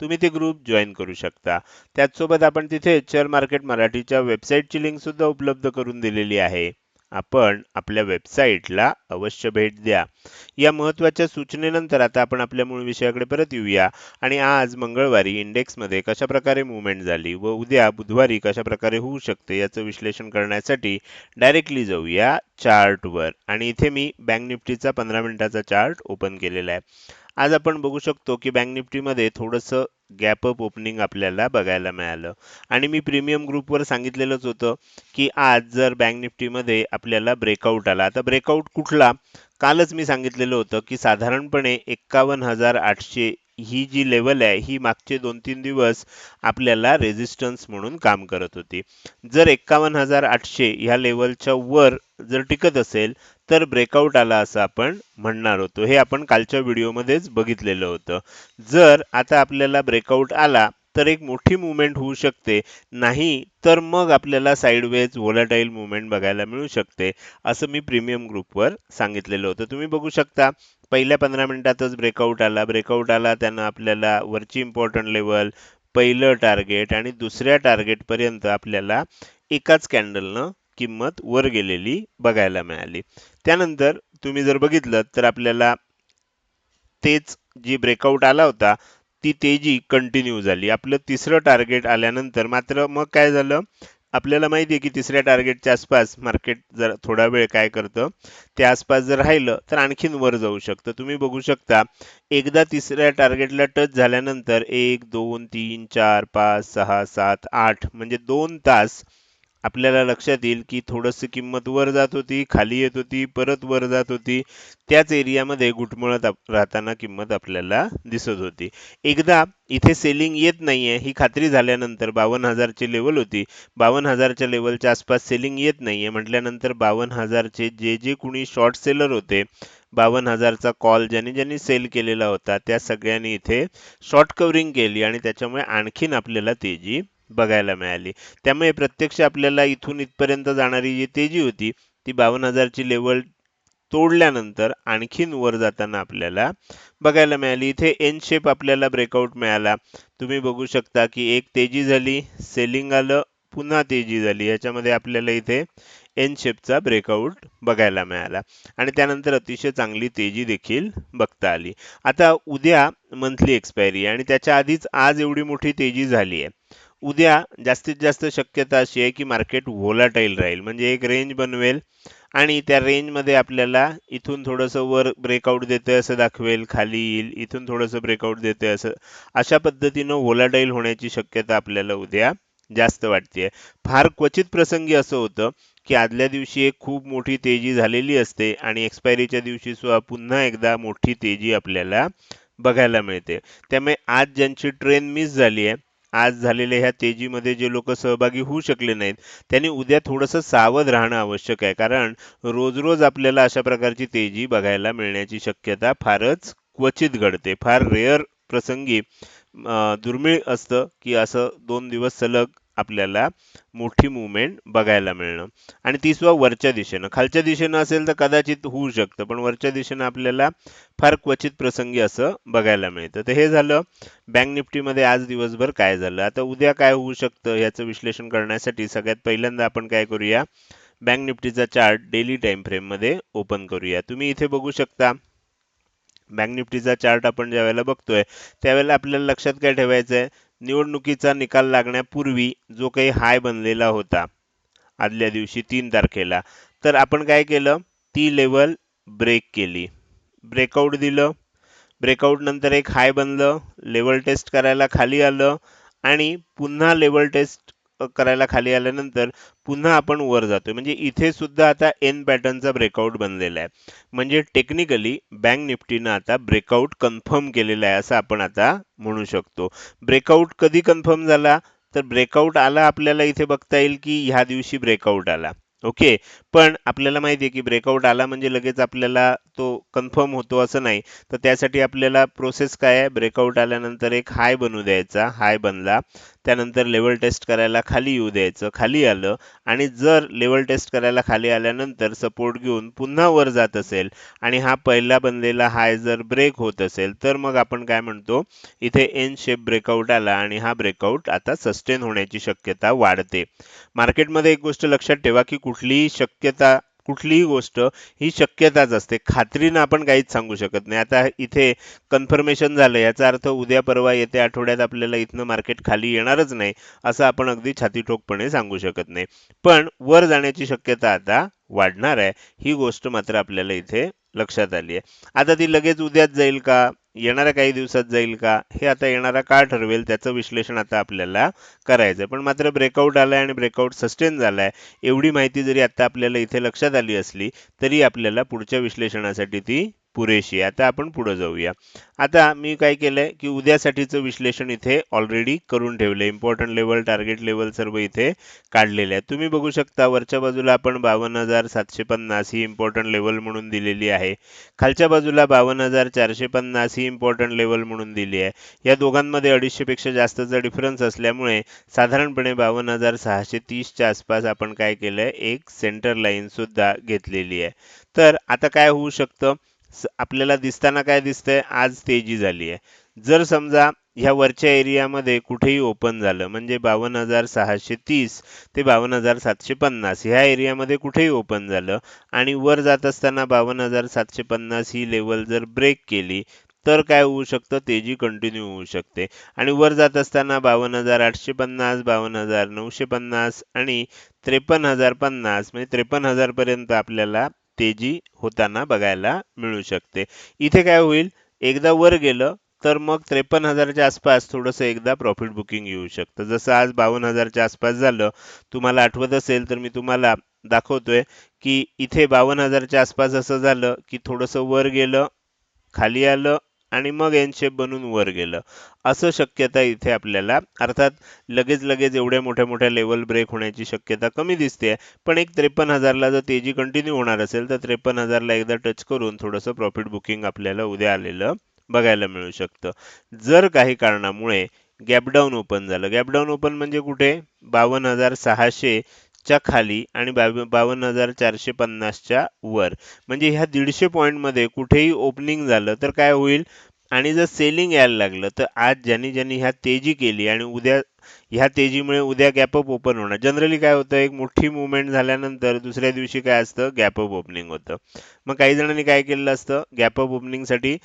तुम्ही ते group join करू शकता. त्याचसोबत आपण तिथे शेअर मार्केट मराठीच्या वेबसाईटची लिंक सुद्धा उपलब्ध करून दिलेली आहे. आपण आपल्या वेबसाईटला अवश्य भेट द्या. या महत्त्वाच्या सूचनेनंतर आता आपण आपल्या मूळ विषयाकडे परत येऊया. आणि आज मंगळवारी इंडेक्समध्ये कशाप्रकारे मुवमेंट झाली व उद्या बुधवारी कशाप्रकारे होऊ शकते याचं विश्लेषण करण्यासाठी डायरेक्टली जाऊया चार्टवर आणि इथे मी बँक निफ्टीचा पंधरा मिनिटाचा चार्ट ओपन केलेला आहे. आज आपण बघू शकतो की बँक निफ्टीमध्ये थोडंसं गॅप अप ओपनिंग आपल्याला बघायला मिळालं. आणि मी प्रीमियम ग्रुपवर सांगितलेलंच होतं की आज जर बँक निफ्टीमध्ये आपल्याला ब्रेकआउट आला. आता ब्रेकआउट कुठला? कालच मी सांगितलेलं होतं की साधारणपणे एक्कावन्न हजार आठशे ही जी लेवल आहे ही मागचे दोन तीन दिवस आपल्याला रेझिस्टन्स म्हणून काम करत होती. जर एक्कावन्न हजार आठशे ह्या लेवलच्या वर जर टिकत असेल तर ब्रेकआउट आला असं आपण म्हणणार होतो. हे आपण कालच्या व्हिडिओमध्येच बघितलेलं होतं. जर आता आपल्याला ब्रेकआउट आला तर एक मोठी मुवमेंट होऊ शकते. नाही तर मग आपल्याला साईडवेज व्होलाटाईल मुवमेंट बघायला मिळू शकते. असं मी प्रीमियम ग्रुपवर सांगितलेलं होतं. तुम्ही बघू शकता पहिल्या पंधरा मिनिटातच ब्रेकआउट आला. ब्रेकआउट आला त्यानं आपल्याला वरची इम्पॉर्टंट लेवल पहिलं टार्गेट आणि दुसऱ्या टार्गेटपर्यंत आपल्याला एकाच कॅन्डलनं किंमत वर गेलेली बघायला मिळाली. त्यानंतर तुम्ही जर बघितलं तर आपल्याला तेच जी ब्रेकआउट आला होता ती तेजी कंटिन्यू झाली. आपलं तिसरं टार्गेट आल्यानंतर मात्र मग काय झालं? आपल्याला माहिती आहे की तिसऱ्या टार्गेटच्या आसपास मार्केट जर थोडा वेळ काय करतं? त्या आसपास जर राहिलं तर आणखीन वर जाऊ शकतं. तुम्ही बघू शकता एकदा तिसऱ्या टार्गेटला टच झाल्यानंतर एक दोन तीन चार पाच सहा सात आठ म्हणजे दोन तास आपल्याला लक्षात येईल की थोडंसं किंमत वर जात होती खाली येत होती परत वर जात होती. त्याच एरियामध्ये घुटमळत राहताना किंमत आपल्याला दिसत होती. एकदा इथे सेलिंग येत नाहीये ही खात्री झाल्यानंतर बावन्न हजारची लेवल होती. बावन्न हजारच्या लेवलच्या आसपास सेलिंग येत नाहीये. म्हटल्यानंतर बावन्न हजारचे जे जे कुणी शॉर्ट सेलर होते बावन्न हजारचा कॉल ज्यांनी ज्यांनी सेल केलेला होता त्या सगळ्यांनी इथे शॉर्ट कव्हरिंग केली आणि त्याच्यामुळे आणखीन आपल्याला तेजी बघायला मिळाली. त्यामुळे प्रत्यक्ष आपल्याला इथून इथपर्यंत जाणारी जी तेजी होती ती बावन्न हजारची लेवल तोडल्यानंतर आणखीन वर जाताना आपल्याला बघायला मिळाली. इथे एन शेप आपल्याला ब्रेकआउट मिळाला. तुम्ही बघू शकता की एक तेजी झाली सेलिंग आलं पुन्हा तेजी झाली. याच्यामध्ये आपल्याला इथे एन शेपचा ब्रेकआउट बघायला मिळाला. आणि त्यानंतर अतिशय चांगली तेजी देखील बघता आली. आता उद्या मंथली एक्सपायरी आणि त्याच्या आधीच आज एवढी मोठी तेजी झाली आहे. उद्या जास्तीत जास्त शक्यता अशी आहे की मार्केट व्होलाटाईल राहील. म्हणजे एक रेंज बनवेल आणि त्या रेंजमध्ये आपल्याला इथून थोडंसं वर ब्रेकआउट देतोय असं दाखवेल खाली येईल इथून थोडंसं ब्रेकआउट देतोय असं. अशा पद्धतीनं व्होलाटाईल होण्याची शक्यता आपल्याला उद्या जास्त वाटते फार क्वचित प्रसंगी असं होतं की आदल्या दिवशी एक खूप मोठी तेजी झालेली असते आणि एक्सपायरीच्या दिवशी सुद्धा पुन्हा एकदा मोठी तेजी आपल्याला बघायला मिळते. त्यामुळे आज ज्यांची ट्रेन मिस झाली आहे आज झालेल्या ह्या तेजीमध्ये जे लोक सहभागी होऊ शकले नाहीत त्यांनी उद्या थोडंसं सावध राहणं आवश्यक आहे. कारण रोज रोज आपल्याला अशा प्रकारची तेजी बघायला मिळण्याची शक्यता फारच क्वचित घडते. फार रेअर प्रसंगी दुर्मिळ असतं की असं दोन दिवस सलग आपल्याला मोठी मुवमेंट बघायला मिळणं. आणि ती सुद्धा वरच्या दिशेनं. खालच्या दिशेनं असेल तर कदाचित होऊ शकतं पण वरच्या दिशेनं आपल्याला फार क्वचित प्रसंगी असं बघायला मिळतं. तर हे झालं. बँक निफ्टीमध्ये आज दिवसभर काय झालं? आता उद्या काय होऊ शकतं याचं विश्लेषण करण्यासाठी सगळ्यात पहिल्यांदा आपण काय करूया? बँक निफ्टीचा चार्ट डेली टाइम फ्रेममध्ये ओपन करूया. तुम्ही इथे बघू शकता. बँक निफ्टीचा चार्ट आपण ज्या वेळेला बघतोय त्यावेळेला आपल्याला लक्षात काय ठेवायचं आहे निवडणुकीचा निकाल लागण्यापूर्वी जो काही हाय बनलेला होता आदल्या दिवशी तीन तारखेला. तर आपण काय केलं? ती लेवल ब्रेक केली. ब्रेकआउट दिलं. ब्रेकआउट नंतर एक हाय बनलं. लेवल टेस्ट करायला खाली आलं आणि पुन्हा लेवल टेस्ट करायला खाली आल्यानंतर पुन्हा आपण वर जातोय. म्हणजे इथे सुद्धा आता एन पॅटर्नचा ब्रेकआउट बनलेला आहे. म्हणजे टेक्निकली बँक निफ्टीनं आता ब्रेकआउट कन्फर्म केलेला आहे असं आपण आता म्हणू शकतो. ब्रेकआउट कधी कन्फर्म झाला? तर ब्रेकआउट आला आपल्याला इथे बघता येईल की ह्या दिवशी ब्रेकआउट आला. ओके पण आपल्याला माहिती आहे की ब्रेकआउट आला म्हणजे लगेच आपल्याला तो कन्फर्म होतो असं नाही. तर त्यासाठी आपल्याला प्रोसेस काय आहे? ब्रेकआउट आल्यानंतर एक हाय बनू द्यायचा. हाय बनला. त्यानंतर लेवल टेस्ट करायला खाली येऊ द्यायचं. खाली आलं. आणि जर लेवल टेस्ट करायला खाली आल्यानंतर सपोर्ट घेऊन पुन्हा वर जात असेल आणि हा पहिला बनलेला हाय जर ब्रेक होत असेल तर मग आपण काय म्हणतो? इथे एन शेप ब्रेकआउट आला आणि हा ब्रेकआउट आता सस्टेन होण्याची शक्यता वाढते. मार्केटमध्ये एक गोष्ट लक्षात ठेवा की कुठलीही शक्य शक्यता कुठलीही गोष्ट ही शक्यताच असते. खात्रीनं आपण काहीच सांगू शकत नाही. आता इथे कन्फर्मेशन झालं याचा अर्थ उद्या परवा येत्या आठवड्यात आपल्याला इथनं मार्केट खाली येणारच नाही असं आपण अगदी छातीठोकपणे सांगू शकत नाही. पण वर जाण्याची शक्यता आता वाढणार आहे. ही गोष्ट मात्र आपल्याला इथे लक्षात आली आहे. आता ती लगेच उद्याच जाईल का? येणाऱ्या काही दिवसात जाईल का? हे आता येणारा काळ ठरवेल त्याचं विश्लेषण आता आपल्याला करायचं आहे पण मात्र ब्रेकआउट आलाय आणि ब्रेकआउट सस्टेन झालाय. एवढी माहिती जरी आता आपल्याला इथे लक्षात आली असली तरी आपल्याला पुढच्या विश्लेषणासाठी ती पुरेशी आहे. आता आपण पुढे जाऊया. आता मी काय केलंय की उद्यासाठीचं विश्लेषण इथे ऑलरेडी करून ठेवलंय. इम्पॉर्टंट लेवल टार्गेट लेवल सर्व इथे काढलेले आहे तुम्ही बघू शकता वरच्या बाजूला आपण बावन्न हजार सातशे पन्नास ही इम्पॉर्टंट लेवल म्हणून दिलेली आहे. खालच्या बाजूला बावन्न हजार चारशे पन्नास ही इम्पॉर्टंट लेवल म्हणून दिली आहे. या दोघांमध्ये अडीचशेपेक्षा जास्तचा डिफरन्स असल्यामुळे साधारणपणे बावन्न हजार सहाशे तीसच्या आसपास आपण काय केलंय? एक सेंटर लाईन सुद्धा घेतलेली आहे. तर आता काय होऊ शकतं? आपल्याला दिसताना काय दिसतंय? आज तेजी झाली आहे जर समजा ह्या वरच्या एरियामध्ये कुठेही ओपन झालं म्हणजे बावन्न हजार सहाशे तीस ते बावन्न हजार सातशे पन्नास ह्या एरियामध्ये कुठेही ओपन झालं आणि वर जात असताना बावन्न हजार सातशे पन्नास ही लेवल जर ब्रेक केली तर काय होऊ शकतं? तेजी कंटिन्यू होऊ शकते. आणि वर जात असताना बावन्न हजार आठशे पन्नास बावन्न हजार नऊशे पन्नास आणि त्रेपन्न हजार पन्नास म्हणजे त्रेपन्न हजारपर्यंत आपल्याला तेजी होताना बघायला मिळू शकते. इथे काय होईल? एकदा वर गेलं तर मग त्रेपन्न हजारच्या आसपास थोडंसं एकदा प्रॉफिट बुकिंग येऊ शकतं. जसं आज बावन्न हजारच्या आसपास झालं तुम्हाला आठवत असेल तर मी तुम्हाला दाखवतोय की इथे बावन्न हजारच्या आसपास असं झालं की थोडंसं वर गेलं खाली आलं आणि मग यांचे शेप बनून वर गेलं. असं शक्यता इथे आपल्याला अर्थात लगेच लगेच एवढ्या मोठ्या मोठ्या लेवल ब्रेक होण्याची शक्यता कमी दिसते पण एक त्रेपन्न हजारला जर तेजी कंटिन्यू होणार असेल तर त्रेपन्न हजारला एकदा टच करून थोडंसं प्रॉफिट बुकिंग आपल्याला उद्या आलेलं बघायला मिळू शकतं. जर काही कारणामुळे गॅपडाऊन ओपन झालं. गॅपडाऊन ओपन म्हणजे कुठे? बावन्न हजार सहाशे च्या खाली आणि बावन्न हजार चारशे पन्नासच्या वर. म्हणजे ह्या दीडशे पॉईंटमध्ये कुठेही ओपनिंग झालं तर काय होईल? आणि जर सेलिंग यायला लागलं तर आज ज्यांनी ज्यांनी ह्या तेजी केली आणि उद्या ह्या तेजीमुळे उद्या गॅपअप ओपन होणार. जनरली काय होतं एक मोठी मुवमेंट झाल्यानंतर दुसऱ्या दिवशी काय असतं? गॅपअप ओपनिंग होतं. मग काही जणांनी काय केलेलं असतं? गॅपअप ओपनिंगसाठी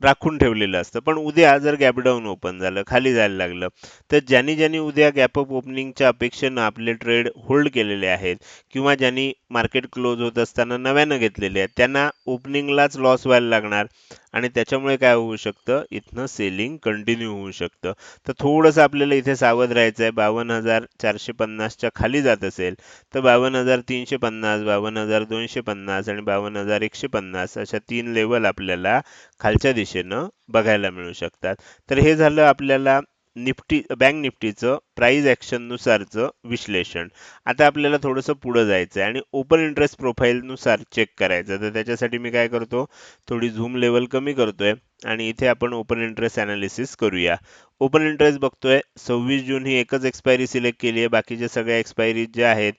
राखून ठेवलेलं असतं. पण उद्या जर गॅपडाऊन ओपन झालं खाली जायला लागलं तर ज्यांनी ज्यांनी उद्या गॅपअप ओपनिंगच्या अपेक्षेनं आपले ट्रेड होल्ड केलेले आहेत किंवा ज्यांनी मार्केट क्लोज होत असताना नव्यानं घेतलेले आहेत त्यांना ओपनिंगलाच लॉस व्हायला लागणार आणि त्याच्यामुळे काय होऊ शकतं? इथनं सेलिंग कंटिन्यू होऊ शकतं. तर थोडंसं आपल्याला इथे सावध राहायचं आहे. बावन्न हजार चारशे पन्नासच्या खाली जात असेल तर बावन्न हजार तीनशे पन्नास बावन्न हजार दोनशे पन्नास आणि बावन्न हजार एकशे पन्नास अशा तीन लेवल आपल्याला खालच्या दिशेनं बघायला मिळू शकतात. तर हे झालं आपल्याला निफ्टी बँक निफ्टीचं प्राईज ॲक्शननुसारचं विश्लेषण. आता आपल्याला थोडंसं पुढं जायचं आहे आणि ओपन इंटरेस्ट प्रोफाईलनुसार चेक करायचं. तर त्याच्यासाठी मी काय करतो थोडी झूम लेवल कमी करतोय आणि इथे आपण ओपन इंटरेस्ट ॲनालिसिस करूया. ओपन इंटरेस्ट बघतोय सव्वीस जून ही एकच एक्सपायरी सिलेक्ट केली आहे. बाकीच्या सगळ्या एक्सपायरी ज्या आहेत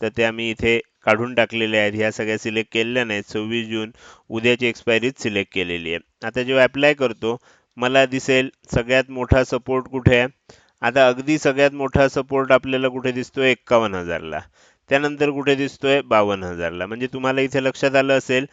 तर ते आम्ही इथे काढून टाकलेल्या आहेत. ह्या सगळ्या सिलेक्ट केलेल्या नाहीत. सव्वीस जून उद्याची एक्सपायरीच सिलेक्ट केलेली आहे. आता जेव्हा अप्लाय करतो मला दिसेल सगळ्यात मोठा सपोर्ट कुठे आहे? आता अगदी सगळ्यात मोठा सपोर्ट आपल्याला कुठे दिसतोय? एक्कावन्न हजारला. त्यानंतर कुठे दिसतोय? बावन्न हजारला. म्हणजे तुम्हाला इथे लक्षात आलं असेल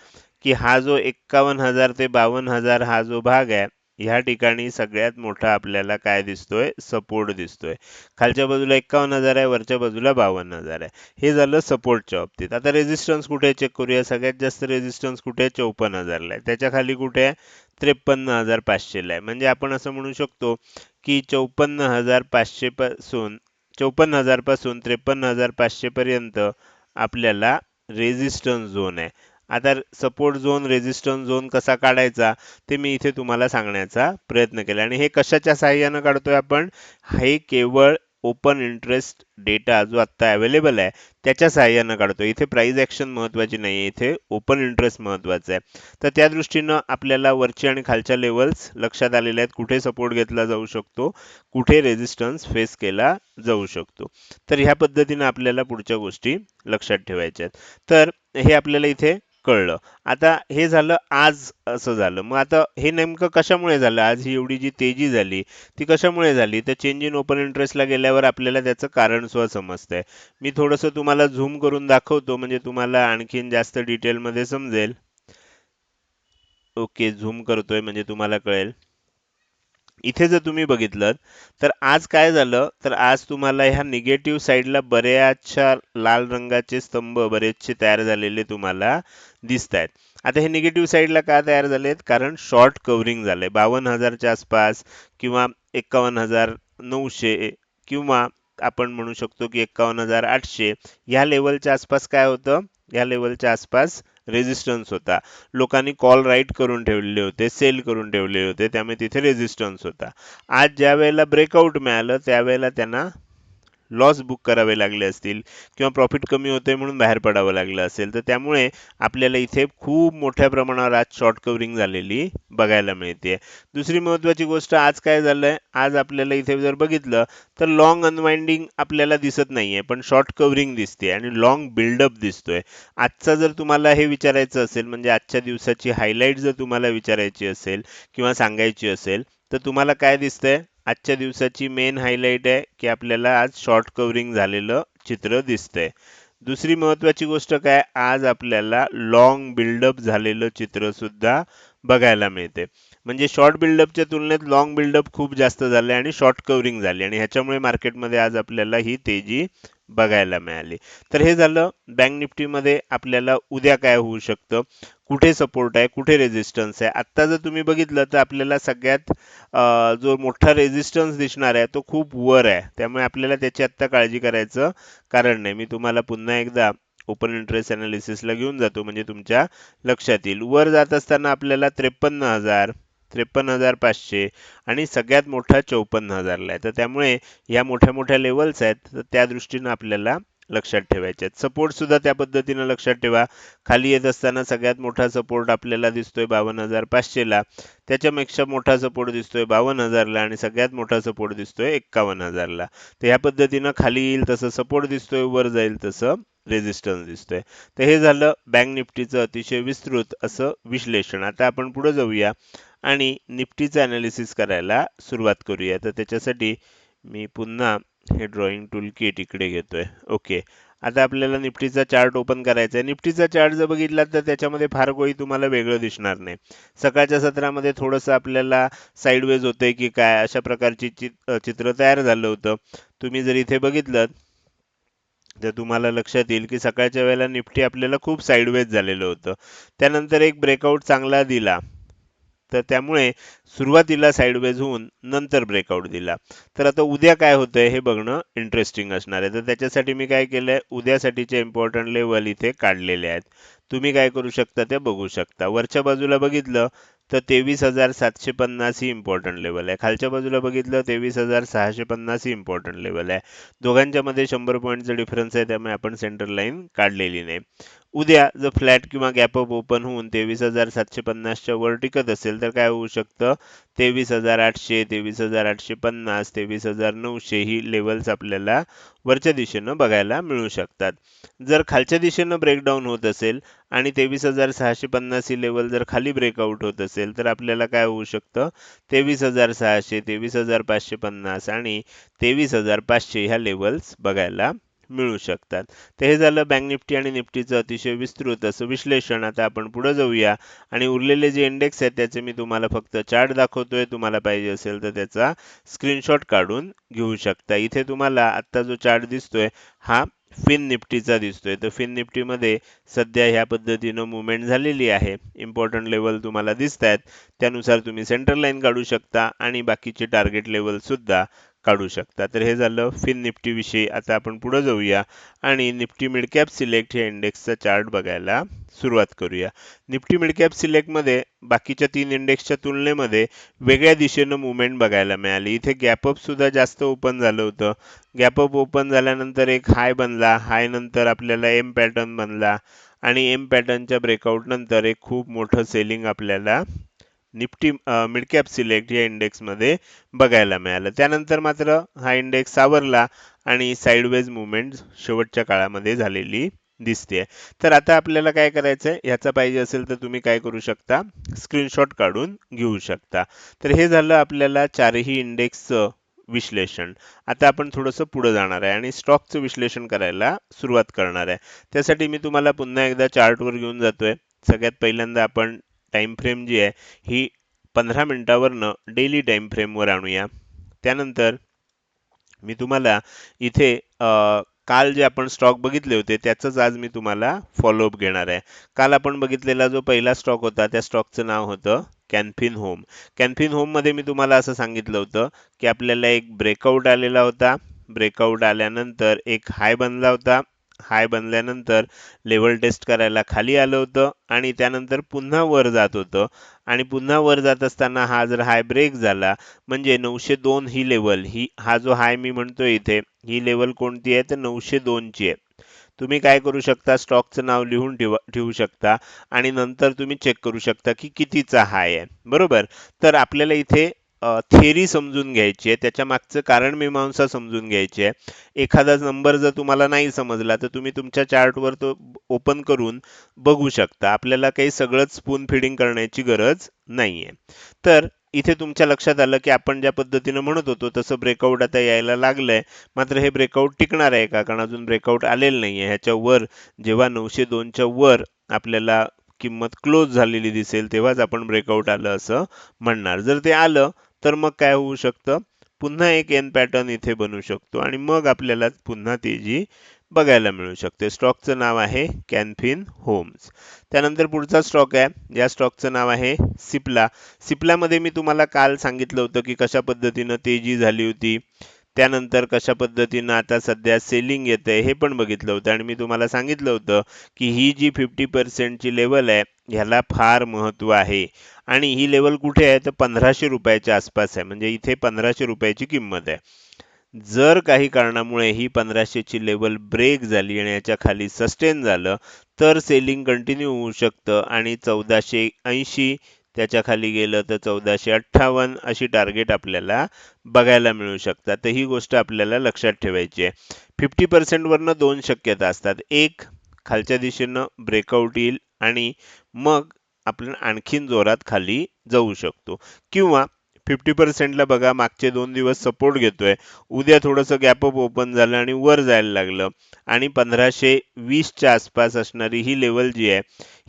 की हा जो एक्कावन्न हजार ते बावन्न हजार हा जो भाग आहे ह्या ठिकाणी सगळ्यात मोठा आपल्याला काय दिसतोय? सपोर्ट दिसतोय. खालच्या बाजूला एक्कावन्न हजार आहे वरच्या बाजूला बावन्न हजार आहे. हे झालं सपोर्टच्या बाबतीत. आता रेजिस्टन्स कुठे चेक करूया. सगळ्यात जास्त रेझिस्टन्स कुठे आहे? चौपन्न हजारला आहे. त्याच्याखाली कुठे आहे? त्रेपन्न हजार पाचशेला आहे. म्हणजे आपण असं म्हणू शकतो की चौपन्न हजार पाचशेपासून चौपन्न हजारपासून त्रेपन्न हजार पाचशे पर्यंत आपल्याला रेजिस्टन्स झोन आहे. आता सपोर्ट झोन रेजिस्टन्स झोन कसा काढायचा ते मी इथे तुम्हाला सांगण्याचा प्रयत्न केला. आणि हे कशाच्या साह्यानं काढतोय आपण? हे केवळ ओपन इंटरेस्ट डेटा जो आत्ता अवेलेबल आहे त्याच्या सहाय्यानं काढतो इथे प्राईज ॲक्शन महत्त्वाची नाही आहे इथे ओपन इंटरेस्ट महत्त्वाचं आहे. तर त्या दृष्टीनं आपल्याला वरची आणि खालच्या लेवल्स लक्षात आलेल्या आहेत. कुठे सपोर्ट घेतला जाऊ शकतो? कुठे रेजिस्टन्स फेस केला जाऊ शकतो? तर ह्या पद्धतीनं आपल्याला पुढच्या गोष्टी लक्षात ठेवायच्या आहेत. तर हे आपल्याला इथे कळलं. आता हे झालं आज असं झालं. मग आता हे नेमकं कशामुळे झालं? आज ही एवढी जी तेजी झाली ती कशामुळे झाली? तर चेंज इन ओपन इंटरेस्टला गेल्यावर आपल्याला त्याचं कारण स्व समजतंय. मी थोडंसं तुम्हाला झूम करून दाखवतो म्हणजे तुम्हाला आणखीन जास्त डिटेलमध्ये समजेल. ओके झूम करतोय म्हणजे तुम्हाला कळेल. इथे जर तुम्ही बघितलं तर आज काय झालं? तर आज तुम्हाला ह्या निगेटिव्ह साईडला बऱ्याचशा लाल रंगाचे स्तंभ बरेचसे तयार झालेले तुम्हाला दिसत आहेत आता हे निगेटिव्ह साईडला का तयार झालेत? कारण शॉर्ट कव्हरिंग झालंय. बावन्न हजारच्या आसपास किंवा एक्कावन्न हजार नऊशे किंवा आपण म्हणू शकतो की एक्कावन्न हजार आठशे ह्या लेवलच्या आसपास काय होतं? या लेवलच्या आसपास रेजिस्टन्स होता. लोकांनी कॉल राईट करून ठेवलेले होते सेल करून ठेवलेले होते त्यामुळे तिथे रेजिस्टन्स होता. आज ज्या वेळेला ब्रेकआउट मिळालं त्यावेळेला त्यांना लॉस बुक करावे लागले असतील किंवा प्रॉफिट कमी होते म्हणून बाहेर पडावं लागलं असेल तर त्यामुळे आपल्याला इथे खूप मोठ्या प्रमाणावर आज शॉर्ट कव्हरिंग झालेली बघायला मिळते. दुसरी महत्त्वाची गोष्ट आज काय झालं आहे आज आपल्याला इथे जर बघितलं तर लॉंग अनवाइंडिंग आपल्याला दिसत नाही आहे पण शॉर्ट कवरिंग दिसते आणि लॉंग बिल्डअप दिसतोय. आजचा जर तुम्हाला हे विचारायचं असेल म्हणजे आजच्या दिवसाची हायलाईट जर तुम्हाला विचारायची असेल किंवा सांगायची असेल तर तुम्हाला काय दिसतंय? आजच्या दिवसाची मेन हायलाईट आहे की आपल्याला आज शॉर्ट कव्हरिंग झालेलं चित्र दिसतंय. दुसरी महत्वाची गोष्ट काय? आज आपल्याला लॉंग बिल्डअप झालेलं चित्र सुद्धा बघायला मिळते म्हणजे शॉर्ट बिल्डअपच्या तुलनेत लॉंग बिल्डअप खूप जास्त झाले आणि शॉर्ट कव्हरिंग झाली आणि ह्याच्यामुळे मार्केटमध्ये आज आपल्याला ही तेजी बघायला मिळाली. तर हे झालं बँक निफ्टीमध्ये आपल्याला उद्या काय होऊ शकतं? कुठे सपोर्ट आहे? कुठे रेझिस्टन्स आहे? आत्ता जर तुम्ही बघितलं तर आपल्याला सगळ्यात जो मोठा रेझिस्टन्स दिसणार आहे तो खूप वर आहे. त्यामुळे आपल्याला त्याची आत्ता काळजी करायचं कारण नाही. मी तुम्हाला पुन्हा एकदा ओपन इंटरेस्ट अनालिसिसला घेऊन जातो म्हणजे तुमच्या लक्षात येईल. वर जात असताना आपल्याला त्रेपन्न हजार त्रेपन्न हजार पाचशे आणि सगळ्यात मोठा चौपन्न हजारला आहे. तर त्यामुळे या मोठ्या मोठ्या लेवल्स आहेत तर त्या दृष्टीनं आपल्याला लक्षात ठेवायचे आहेत. सपोर्ट सुद्धा त्या पद्धतीनं लक्षात ठेवा. खाली येत असताना सगळ्यात मोठा सपोर्ट आपल्याला दिसतोय बावन्न हजार पाचशेला. त्याच्यापेक्षा मोठा सपोर्ट दिसतोय बावन्न हजारला आणि सगळ्यात मोठा सपोर्ट दिसतोय एक्कावन्न हजारला. तर ह्या पद्धतीनं खाली येईल तसं सपोर्ट दिसतोय वर जाईल तसं रेजिस्टन्स दिसतोय. तर हे झालं बँक निफ्टीचं अतिशय विस्तृत असं विश्लेषण. आता आपण पुढे जाऊया. आणि निफ्टीचं अनालिसिस करायला सुरुवात करूया. तर त्याच्यासाठी मी पुन्हा हे ड्रॉइंग टूल किट इकडे घेतो आहे ओके आता आपल्याला निफ्टीचा चार्ट ओपन करायचा आहे. निफ्टीचा चार्ट जर बघितला तर त्याच्यामध्ये फार काही तुम्हाला वेगळं दिसणार नाही. सकाळच्या सत्रामध्ये थोडंसं आपल्याला साईडवेज होतं की काय अशा प्रकारची चित्र तयार झालं होतं. तुम्ही जर इथे बघितलं तर तुम्हाला लक्षात येईल की सकाळच्या वेळेला निफ्टी आपल्याला खूप साईडवेज झालेलं होतं. त्यानंतर एक ब्रेकआउट चांगला दिला. तर त्यामुळे सुरुवातीला साईडवेज होऊन नंतर ब्रेकआउट दिला. तर आता उद्या काय होतंय हे बघणं इंटरेस्टिंग असणार आहे. तर त्याच्यासाठी मी काय केलंय? उद्यासाठीचे इम्पॉर्टंट लेवल इथे काढलेले आहेत. तुम्ही काय करू शकता ते बघू शकता. वरच्या बाजूला बघितलं तर तेवीस हजार सातशे पन्नास ही इम्पॉर्टंट लेवल आहे. खालच्या बाजूला बघितलं तेवीस हजार सहाशे पन्नास ही इम्पॉर्टंट लेवल आहे. दोघांच्यामध्ये शंभर पॉईंटचा डिफरन्स आहे त्यामुळे आपण सेंटर लाईन काढलेली नाही. उद्या जर फ्लॅट किंवा गॅपअप ओपन होऊन तेवीस हजार सातशे पन्नासच्या वर टिकत असेल तर काय होऊ शकतं? तेवीस हजार आठशे तेवीस हजार आठशे पन्नास तेवीस हजार नऊशे ही लेवल्स आपल्याला वरच्या दिशेनं बघायला मिळू शकतात. जर खालच्या दिशेनं ब्रेकडाऊन होत असेल आणि तेवीस हजार सहाशे पन्नास ही लेवल जर खाली ब्रेकआउट होत असेल तर आपल्याला काय होऊ शकतं? तेवीस हजार सहाशे तेवीस हजार पाचशे पन्नास आणि तेवीस हजार पाचशे ह्या लेवल्स बघायला मिळू शकतात. तर हे झालं बँक निफ्टी आणि निफ्टीचं अतिशय विस्तृत असं विश्लेषण. आता आपण पुढे जाऊया. आणि उरलेले जे इंडेक्स आहेत त्याचे मी तुम्हाला फक्त चार्ट दाखवतोय. तुम्हाला पाहिजे असेल तर त्याचा स्क्रीनशॉट काढून घेऊ शकता. इथे तुम्हाला आत्ता जो चार्ट दिसतोय हा फिन निफ्टीचा दिसतोय. तर फिन निफ्टीमध्ये सध्या ह्या पद्धतीनं मुवमेंट झालेली आहे. इम्पॉर्टंट लेवल तुम्हाला दिसत आहेत त्यानुसार तुम्ही सेंटर लाईन काढू शकता. आणि बाकीचे टार्गेट लेवल सुद्धा काढू शकता. तर हे झालं फिन निफ्टीविषयी आता आपण पुढे जाऊया आणि निफ्टी मिडकॅप सिलेक्ट या इंडेक्सचा चार्ट बघायला सुरुवात करूया. निफ्टी मिडकॅप सिलेक्टमध्ये बाकीच्या तीन इंडेक्सच्या तुलनेमध्ये वेगळ्या दिशेनं मुवमेंट बघायला मिळाली. इथे गॅपअपसुद्धा जास्त ओपन झालं होतं. गॅपअप ओपन झाल्यानंतर एक हाय बनला. हाय नंतर आपल्याला एम पॅटर्न बनला आणि एम पॅटर्नच्या ब्रेकआउट नंतर एक खूप मोठं सेलिंग आपल्याला निफ्टी मिड कॅप सिलेक्ट या इंडेक्समध्ये बघायला मिळालं. त्यानंतर मात्र हा इंडेक्स सावरला आणि साईडवेज मुवमेंट शेवटच्या काळामध्ये झालेली दिसते तर आता आपल्याला काय करायचं आहे ह्याचा पाहिजे असेल तर तुम्ही काय करू शकता? स्क्रीनशॉट काढून घेऊ शकता. तर हे झालं आपल्याला चारही इंडेक्सचं विश्लेषण. आता आपण थोडंसं पुढं जाणार आहे आणि स्टॉकचं विश्लेषण करायला सुरुवात करणार आहे. त्यासाठी मी तुम्हाला पुन्हा एकदा चार्टवर घेऊन जातोय. सगळ्यात पहिल्यांदा आपण टाईम फ्रेम जी आहे ही पंधरा मिनटावरनं डेली टाईम फ्रेमवर आणूया. त्यानंतर मी तुम्हाला इथे काल जे आपण स्टॉक बघितले होते त्याचंच आज मी तुम्हाला फॉलोअप घेणार आहे. काल आपण बघितलेला जो पहिला स्टॉक होता त्या स्टॉकचं नाव होतं कॅन्फिन होम कॅन्फिन होममध्ये मी तुम्हाला असं सांगितलं होतं की आपल्याला एक ब्रेकआउट आलेला होता. ब्रेकआउट आल्यानंतर एक हाय बनला होता. हाय बनल्यानंतर लेवल टेस्ट करायला खाली आलं होतं आणि त्यानंतर पुन्हा वर जात होतं. आणि पुन्हा वर जात असताना हा जर हाय ब्रेक झाला म्हणजे नऊशे दोन ही लेवल ही हा जो हाय मी म्हणतो इथे ही लेवल कोणती आहे? तर नऊशे दोनची आहे. तुम्ही काय करू शकता? स्टॉकचं नाव लिहून ठेवा ठेवू शकता. आणि नंतर तुम्ही चेक करू शकता की कितीचा हाय आहे. बरोबर? तर आपल्याला इथे थेरी समजून घ्यायची आहे. त्याच्या मागचं कारण मीमांसा समजून घ्यायची आहे. एखादा नंबर जर तुम्हाला नाही समजला तर तुम्ही तुमच्या चार्टवर तो ओपन करून बघू शकता. आपल्याला काही सगळंच स्पून फिडिंग करण्याची गरज नाहीये. तर इथे तुमच्या लक्षात आलं की आपण ज्या पद्धतीनं म्हणत होतो तसं ब्रेकआउट आता यायला लागलंय. मात्र हे ब्रेकआउट टिकणार आहे का? कारण अजून ब्रेकआउट आलेलं नाहीये. ह्याच्या वर जेव्हा नऊशे दोनच्या वर आपल्याला किंमत क्लोज झालेली दिसेल तेव्हाच आपण ब्रेकआउट आलं असं म्हणणार. जर ते आलं तर मग काय होऊ शकतं? पुन्हा एक एन पॅटर्न इथे बनू शकतो आणि मग आपल्याला पुन्हा तेजी बघायला मिळू शकते. स्टॉकचं नाव आहे कॅनफिन होम्स. त्यानंतर पुढचा स्टॉक आहे. या स्टॉकचं नाव आहे सिप्ला. सिप्लामध्ये मी तुम्हाला काल सांगितलं होतं की कशा पद्धतीनं तेजी झाली होती. त्यानंतर कशा पद्धतीनं आता सध्या सेलिंग येते हे पण बघितलं होतं. आणि मी तुम्हाला सांगितलं होतं की ही जी फिफ्टी पर्सेंटची लेवल आहे ह्याला फार महत्त्व आहे. आणि ही लेवल कुठे आहे? तर पंधराशे रुपयाच्या आसपास आहे. म्हणजे इथे पंधराशे रुपयाची किंमत आहे. जर काही कारणामुळे ही पंधराशेची लेवल ब्रेक झाली आणि याच्या खाली सस्टेन झालं तर सेलिंग कंटिन्यू होऊ शकतं. आणि चौदाशे ऐंशी त्याच्याखाली गेलं तर चौदाशे अठ्ठावन्न अशी टार्गेट आपल्याला बघायला मिळू शकतात. तर ही गोष्ट आपल्याला लक्षात ठेवायची आहे. फिफ्टी पर्सेंटवरनं दोन शक्यता असतात. एक खालच्या दिशेनं ब्रेकआउट येईल आणि मग आपण आणखीन जोरात खाली जाऊ शकतो. किंवा फिफ्टी पर्सेंटला बघा मागचे दोन दिवस सपोर्ट घेतोय. उद्या थोडंसं गॅपअप ओपन झालं आणि वर जायला लागलं. आणि पंधराशे वीसच्या आसपास असणारी ही लेवल जी आहे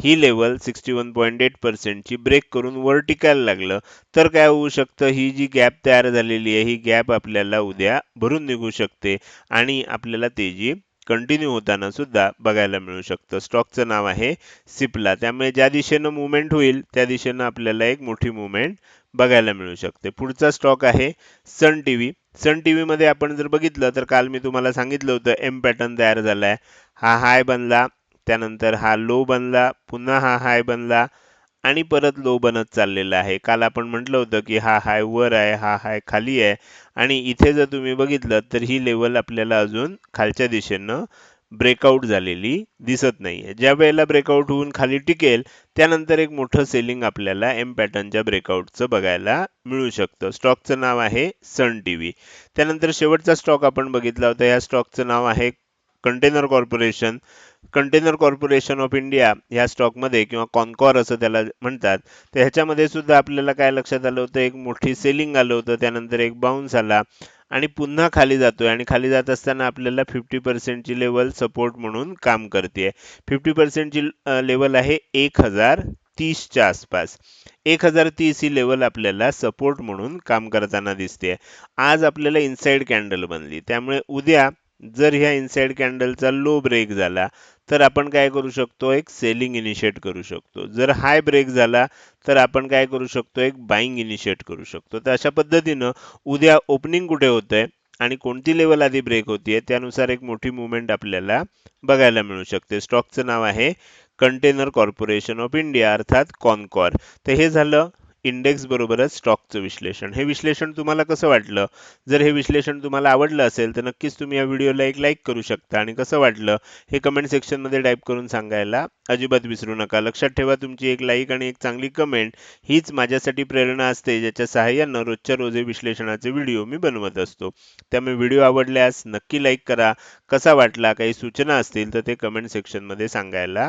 ही level sixty one point eight पर्सेंटची break करून वर टिकायला लागलं. तर काय होऊ शकतं? ही जी गॅप तयार झालेली आहे ही गॅप आपल्याला उद्या भरून निघू शकते. आणि आपल्याला तेजी कंटिन्यू होताना सुद्धा बघायला मिळू शकतं. स्टॉकचं नाव आहे सिपला त्यामुळे ज्या दिशेनं मुवमेंट होईल त्या दिशेनं आपल्याला एक मोठी मुवमेंट बघायला मिळू शकते. पुढचा स्टॉक आहे सन टीव्ही सन टीव्ही मध्ये आपण जर बघितलं तर काल मी तुम्हाला सांगितलं होतं एम पॅटर्न तयार झालाय. हा हाय बनला त्यानंतर हा लो बनला पुन्हा हा हाय बनला आणि परत लो बनत चाललेला आहे. काल आपण म्हटलं होतं की हा हाय वर आहे हा हाय खाली आहे. आणि इथे जर तुम्ही बघितलं तर ही लेवल आपल्याला अजून खालच्या दिशेनं ब्रेकआउट झालेली दिसत नाहीये. ज्या वेळेला ब्रेकआउट होऊन खाली टिकेल त्यानंतर एक मोठं सेलिंग आपल्याला एम पॅटर्नच्या ब्रेकआउटचं बघायला मिळू शकतं. स्टॉकचं नाव आहे सन टी व्ही त्यानंतर शेवटचा स्टॉक आपण बघितला होता. या स्टॉकचं नाव आहे container corporation container corporation of India ह्या स्टॉकमध्ये किंवा कॉनकॉर असं त्याला म्हणतात. तर ह्याच्यामध्ये सुद्धा आपल्याला काय लक्षात आलं होतं? एक मोठी सेलिंग आलं होतं. त्यानंतर एक बाउन्स आला. आणि पुन्हा खाली जातोय आणि खाली जात असताना आपल्याला फिफ्टी पर्सेंटची लेवल सपोर्ट म्हणून काम करते फिफ्टी पर्सेंटची लेवल आहे एक हजार तीसच्या आसपास. एक हजार तीस ही लेवल आपल्याला सपोर्ट म्हणून काम करताना दिसते आज आपल्याला इनसाइड कॅन्डल बनली. त्यामुळे उद्या जर ह्या इनसाइड कॅन्डलचा लो ब्रेक झाला तर आपण काय करू शकतो? एक सेलिंग इनिशिएट करू शकतो. जर हाय ब्रेक झाला तर आपण काय करू शकतो? एक बाईंग इनिशिएट करू शकतो. तर अशा पद्धतीनं उद्या ओपनिंग कुठे होतंय आणि कोणती लेवल आधी ब्रेक होतीये त्यानुसार एक मोठी मुवमेंट आपल्याला बघायला मिळू शकते. स्टॉकचं नाव आहे कंटेनर कॉर्पोरेशन ऑफ इंडिया अर्थात कॉनकॉर तर हे झालं. इंडेक्स बरोबरच स्टॉकचं विश्लेषण. हे विश्लेषण तुम्हाला कसं वाटलं? जर हे विश्लेषण तुम्हाला आवडलं असेल तर नक्कीच तुम्ही या व्हिडिओला एक लाईक करू शकता. आणि कसं वाटलं? हे कमेंट सेक्शनमध्ये टाईप करून सांगायला अजिबात विसरू नका. लक्षात ठेवा तुमची एक लाईक आणि एक चांगली कमेंट हीच माझ्यासाठी प्रेरणा असते ज्याच्या सहाय्यानं रोजच्या रोज हे विश्लेषणाचे व्हिडिओ मी बनवत असतो. त्यामुळे व्हिडिओ आवडल्यास नक्की लाईक करा. कसा वाटला? काही सूचना असतील तर ते कमेंट सेक्शनमध्ये सांगायला